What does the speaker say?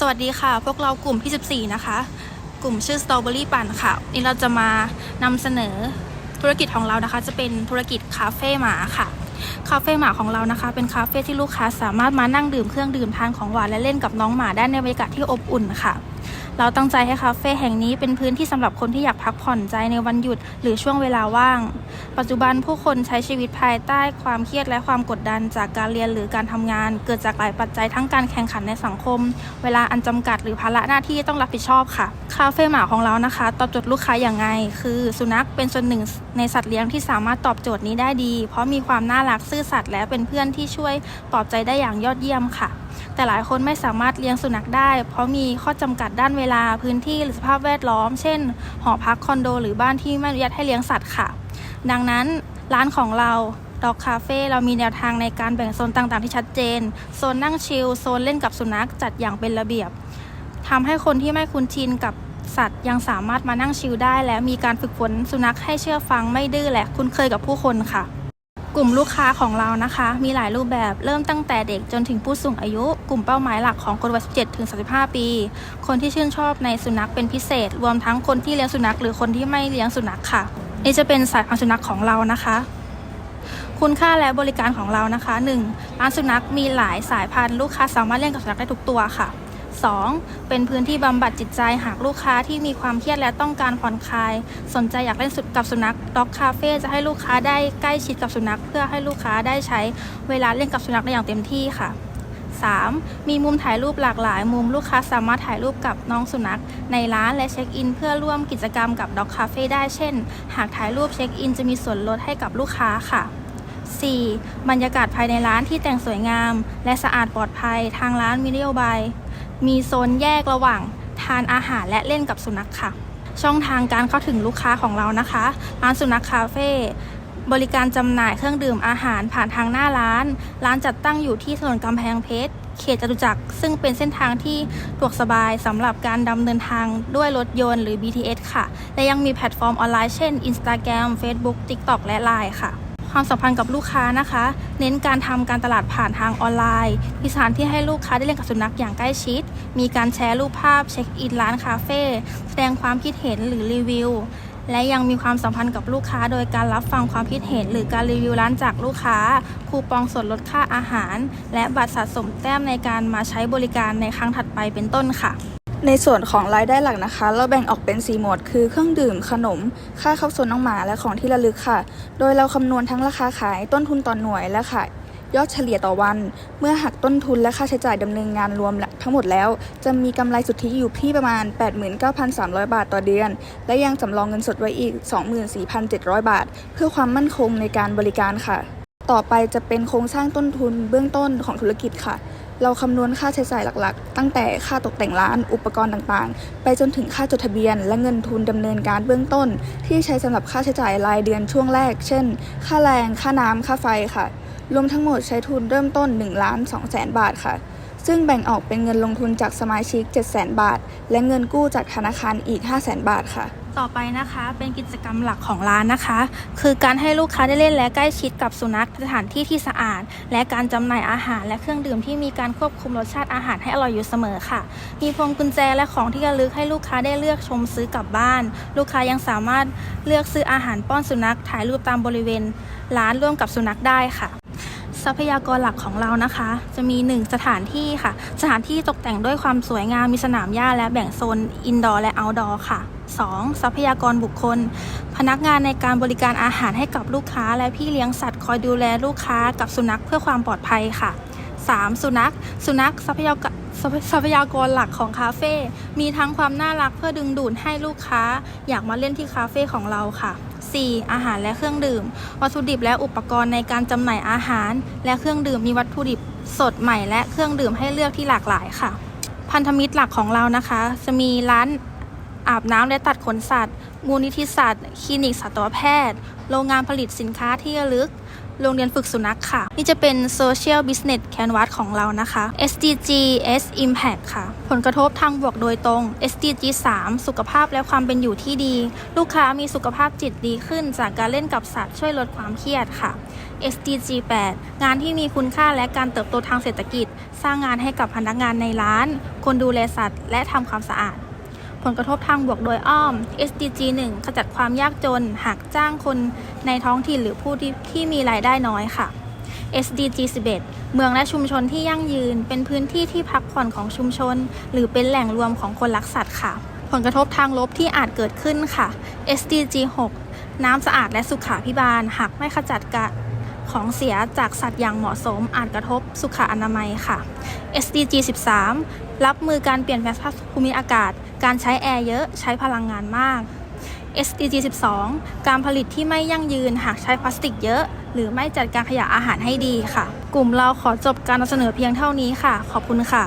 สวัสดีค่ะ พวกเรากลุ่มที่ 14 นะคะ กลุ่มชื่อ Strawberry ปั่นค่ะนนี่เราจะมานำเสนอธุรกิจของเรานะคะ จะเป็นธุรกิจคาเฟ่หมาค่ะ คาเฟ่หมาของเรานะคะ เป็นคาเฟ่ที่ลูกค้าสามารถมานั่งดื่มเครื่องดื่มทานของหวานและเล่นกับน้องหมาได้ในบรรยากาศที่อบอุ่นค่ะ เราตั้งใจให้คาเฟ่แห่งนี้เป็นพื้นที่สำหรับคนที่อยากพักผ่อนใจในวันหยุด หรือช่วงเวลาว่าง ปัจจุบันผู้คนใช้ชีวิตภายใต้ความเครียดและความกดดันจากการเรียนหรือการทำงาน เกิดจากหลายปัจจัยทั้งการแข่งขันในสังคม เวลาอันจำกัดหรือภาระหน้าที่ต้องรับผิดชอบค่ะ คาเฟ่หมาของเรานะคะ ตอบโจทย์ลูกค้าอย่างไง คือสุนัขเป็นส่วนหนึ่งในสัตว์เลี้ยงที่สามารถตอบโจทย์นี้ได้ดี เพราะมีความน่ารักซื่อสัตย์และเป็นเพื่อนที่ช่วยปลอบใจได้อย่างยอดเยี่ยมค่ะ แต่หลายคนไม่สามารถเลี้ยงสุนัขได้ เพราะมีข้อจำกัดด้านเวลาพื้นที่หรือสภาพแวดล้อม เช่น หอพักคอนโด หรือบ้านที่ไม่อนุญาตให้เลี้ยงสัตว์ค่ะ ดังนั้นร้านของเราดอกคาเฟ่เรามีแนวทางในการแบ่งโซนต่างๆที่ชัดเจน โซนนั่งชิล โซนเล่นกับสุนัขจัดอย่างเป็นระเบียบทำให้คนที่ไม่คุ้นชินกับสัตว์ยังสามารถมานั่งชิลได้ และมีการฝึกฝนสุนัขให้เชื่อฟังไม่ดื้อและคุ้นเคยกับผู้คนค่ะ กลุ่มลูกค้าของเรานะคะ มีหลายรูปแบบเริ่มตั้งแต่เด็กจนถึงผู้สูงอายุ กลุ่มเป้าหมายหลักของคนวัย17ถึง35 ปี คนที่ชื่นชอบในสุนัขเป็นพิเศษ รวมทั้งคนที่เลี้ยงสุนัขหรือคนที่ไม่เลี้ยงสุนัขค่ะ นี่จะเป็นสายพันธุ์สุนัขของเรานะคะ คุณค่าและบริการของเรานะคะ 1. ร้านสุนัขมีหลายสายพันธุ์ลูกค้าสามารถเล่นกับสุนัขได้ทุกตัวค่ะ 2. เป็นพื้นที่บำบัดจิตใจหากลูกค้าที่มีความเครียดและต้องการผ่อนคลาย สนใจอยากเล่นสุดกับสุนัขด็อกคาเฟ่จะให้ลูกค้าได้ใกล้ชิดกับสุนัข เพื่อให้ลูกค้าได้ใช้เวลาเล่นกับสุนัขได้อย่างเต็มที่ค่ะ 3. มีมุมถ่ายรูปหลากหลาย มุมลูกค้าสามารถถ่ายรูปกับน้องสุนัข ในร้านและเช็คอิน เพื่อร่วมกิจกรรมกับด็อกคาเฟ่ได้เช่น หากถ่ายรูปเช็คอินจะมีส่วนลดให้กับลูกค้าค่ะ 4. บรรยากาศภายในร้านที่แต่งสวยงาม และสะอาดปลอดภัย ทางร้านมีนโยบาย มีโซนแยกระหว่างทานอาหารและเล่นกับสุนัขค่ะ ช่องทางการเข้าถึงลูกค้าของเรานะคะร้านสุนัขคาเฟ่บริการจำหน่ายเครื่องดื่มอาหารผ่านทางหน้าร้าน ร้านจัดตั้งอยู่ที่ถนนกำแพงเพชร เขตจตุจักร ซึ่งเป็นเส้นทางที่สะดวกสบายสำหรับการดำเนินทางด้วยรถยนต์หรือ BTS ค่ะ และยังมีแพลตฟอร์มออนไลน์เช่น Instagram Facebook TikTok และ Line ค่ะ ความสัมพันธ์กับลูกค้านะคะ เน้นการทำการตลาดผ่านทางออนไลน์ มีสถานที่ให้ลูกค้าได้เล่นกับสุนัขอย่างใกล้ชิด มีการแชร์รูปภาพเช็คอินร้านคาเฟ่แสดงความคิดเห็นหรือรีวิว และยังมีความสัมพันธ์กับลูกค้า โดยการรับฟังความคิดเห็น หรือการรีวิวร้านจากลูกค้า คูปองส่วนลดค่าอาหาร และบัตรสะสมแต้มในการมาใช้บริการในครั้งถัดไปเป็นต้นค่ะ ในส่วนของรายได้หลักนะคะ เราแบ่งออกเป็น 4 หมวด คือเครื่องดื่ม ขนม ค่าเข้าสวนน้องหมาและของที่ระลึกค่ะ โดยเราคำนวณทั้งราคาขายต้นทุนต่อหน่วยและขายยอดเฉลี่ยต่อวัน เมื่อหักต้นทุนและค่าใช้จ่ายดำเนินงานรวมทั้งหมดแล้ว จะมีกำไรสุทธิอยู่ที่ประมาณ 89,300 บาทต่อเดือน และยังสำรองเงินสดไว้อีก 24,700 บาท เพื่อความมั่นคงในการบริการค่ะ ต่อไปจะเป็นโครงสร้างต้นทุนเบื้องต้นของธุรกิจค่ะ เราคำนวณค่าใช้จ่ายหลักๆ ตั้งแต่ค่าตกแต่งร้าน อุปกรณ์ต่างๆ ไปจนถึงค่าจดทะเบียน และเงินทุนดำเนินการเบื้องต้น ที่ใช้สำหรับค่าใช้จ่ายรายเดือนช่วงแรก เช่น ค่าแรง ค่าน้ำค่าไฟค่ะ รวมทั้งหมดใช้ทุนเริ่มต้น1ล้าน2แสนบาทค่ะ ซึ่งแบ่งออกเป็นเงินลงทุนจากสมาชิก 7 0 0 0 0 0 บาท และเงินกู้จากธนาคารอีก 5 0 0 0 0 0 บาทค่ะ ต่อไปนะคะเป็นกิจกรรมหลักของร้านนะคะ คือการให้ลูกค้าได้เล่นและใกล้ชิดกับสุนัขสถานที่ที่สะอาด และการจำหน่ายอาหารและเครื่องดื่มที่มีการควบคุมรสชาติอาหารให้อร่อยอยู่เสมอค่ะ มีพวงกุญแจและของที่ระลึกให้ลูกค้าได้เลือกชมซื้อกลับบ้าน ลูกค้ายังสามารถเลือกซื้ออาหารป้อนสุนัขถ่ายรูปตามบริเวณ ร้านร่วมกับสุนัขได้ค่ะทรัพยากรหลักของเรานะคะ จะมี 1 สถานที่ค่ะ สถานที่ตกแต่งด้วยความสวยงามมีสนามหญ้าและแบ่งโซนอินดอร์และเอาท์ดอร์ค่ะ 2. ทรัพยากรบุคคล พนักงานในการบริการอาหารให้กับลูกค้า และพี่เลี้ยงสัตว์คอยดูแลลูกค้ากับสุนัขเพื่อความปลอดภัยค่ะ 3. สุนัข สุนัขทรัพยากรทรัพยากรหลักของคาเฟ่ มีทั้งความน่ารักเพื่อดึงดูดให้ลูกค้า อยากมาเล่นที่คาเฟ่ของเราค่ะ 4. อาหารและเครื่องดื่ม วัตถุดิบและอุปกรณ์ในการจำหน่ายอาหาร และเครื่องดื่มมีวัตถุดิบสดใหม่และเครื่องดื่มให้เลือกที่หลากหลายค่ะ พันธมิตรหลักของเรานะคะ จะมีร้าน อาบน้ำและตัดขนสัตว์ มูลนิธิสัตว์ คลินิกสัตวแพทย์ โรงงานผลิตสินค้าที่ระลึก โรงเรียนฝึกสุนัขค่ะ นี่จะเป็น Social Business Canvas ของเรานะคะ SDG S Impact ค่ะ ผลกระทบทางบวกโดยตรง SDG 3 สุขภาพและความเป็นอยู่ที่ดี ลูกค้ามีสุขภาพจิตดีขึ้น จากการเล่นกับสัตว์ช่วยลดความเครียดค่ะ SDG 8 งานที่มีคุณค่าและการเติบโตทางเศรษฐกิจ สร้างงานให้กับพนักงานในร้าน คนดูแลสัตว์ และทำความสะอาด ผลกระทบทางบวกโดยอ้อม SDG 1ขจัดความยากจน หากจ้างคนในท้องถิ่นหรือผู้ที่ที่มีรายได้น้อยค่ะ SDG 11เมืองและชุมชนที่ยั่งยืน เป็นพื้นที่ที่พักผ่อนของชุมชน หรือเป็นแหล่งรวมของคนรักสัตว์ค่ะ ผลกระทบทางลบที่อาจเกิดขึ้นค่ะ SDG 6น้ำสะอาดและสุขาพิบาล หากไม่ขจัดกะ ของเสียจากสัตว์อย่างเหมาะสมอาจกระทบสุขอนามัยค่ะ SDG 13 รับมือการเปลี่ยนแปลงสภาพภูมิอากาศ การใช้แอร์เยอะใช้พลังงานมาก SDG 12 การผลิตที่ไม่ยั่งยืนหากใช้พลาสติกเยอะ หรือไม่จัดการขยะอาหารให้ดีค่ะ กลุ่มเราขอจบการนำเสนอเพียงเท่านี้ค่ะ ขอบคุณค่ะ